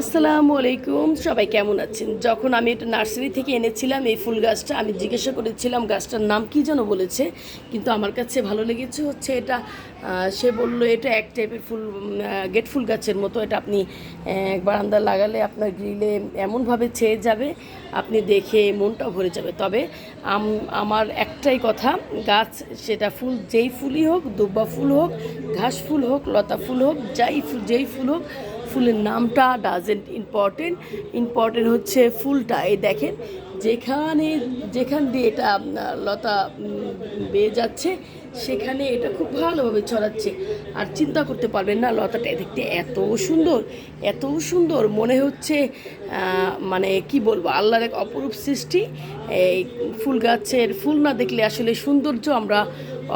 আসসালামু আলাইকুম, সবাই কেমন আছেন? যখন আমি এটা নার্সারি থেকে এনেছিলাম, এই ফুল গাছটা, আমি জিজ্ঞাসা করেছিলাম, গাছটার নাম কী যেন বলেছে, কিন্তু আমার কাছে ভালো লেগেছে হচ্ছে এটা সে বলল, এটা এক টাইপের ফুল গেট ফুল গাছের মতো, এটা আপনি বারান্দা লাগালে আপনার গ্রিলে এমনভাবে ছেয়ে যাবে, আপনি দেখে মনটা ভরে যাবে। তবে আমার একটাই কথা, গাছ, সেটা ফুল যেই ফুলই হোক, দুব্বা ফুল হোক, ঘাস ফুল হোক, লতা ফুল হোক, যাই ফুল, যেই ফুল হোক ফুলের নামটা ডাজেন্ট ইম্পর্টেন্ট ইম্পর্টেন্ট হচ্ছে ফুলটা। এই দেখেন যেখানে যেখান দিয়ে এটা লতা বেয়ে যাচ্ছে, সেখানে এটা খুব ভালোভাবে ছড়াচ্ছে। আর চিন্তা করতে পারবেন না, লতাটা দেখতে এত সুন্দর এত সুন্দর মনে হচ্ছে মানে কি বলব, আল্লাহর এক অপরূপ সৃষ্টি। এই ফুল গাছের ফুল না দেখলে আসলে সৌন্দর্য আমরা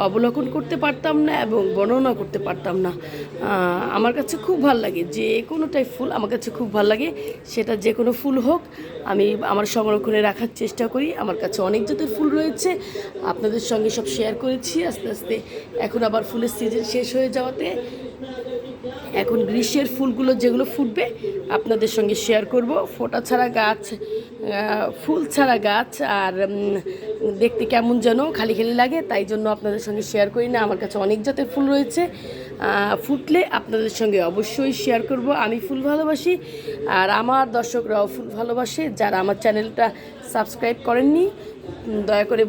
অবলোকন করতে পারতাম না এবং বর্ণনা করতে পারতাম না। আমার কাছে খুব ভালো লাগে, যে কোনোটাই ফুল আমার কাছে খুব ভালো লাগে, সেটা যে কোনো ফুল হোক, আমি আমার সংরক্ষণে রাখার চেষ্টা করি। আমার কাছে অনেক জাতের ফুল রয়েছে। আপনাদের সঙ্গে সব শেয়ার করেছি আস্তে আস্তে। এখন আবার ফুলের সিজন শেষ হয়ে যাওয়াতে এখন গ্রীষ্মের ফুলগুলো যেগুলো ফুটবে, আপনাদের সঙ্গে শেয়ার করব। ফোটা ছাড়া গাছ ফুল ছাড়া গাছ আর দেখতে কেমন যেন খালি খালি লাগে, তাই জন্য আপনাদের সঙ্গে শেয়ার করি না। আমার কাছে অনেক জাতের ফুল রয়েছে। ফুটলে আপনাদের সঙ্গে অবশ্যই শেয়ার করব। আমি ফুল ভালোবাসি আর আমার দর্শকরাও ফুল ভালোবাসে। যারা আমার চ্যানেলটা সাবস্ক্রাইব করেননি দয়া করে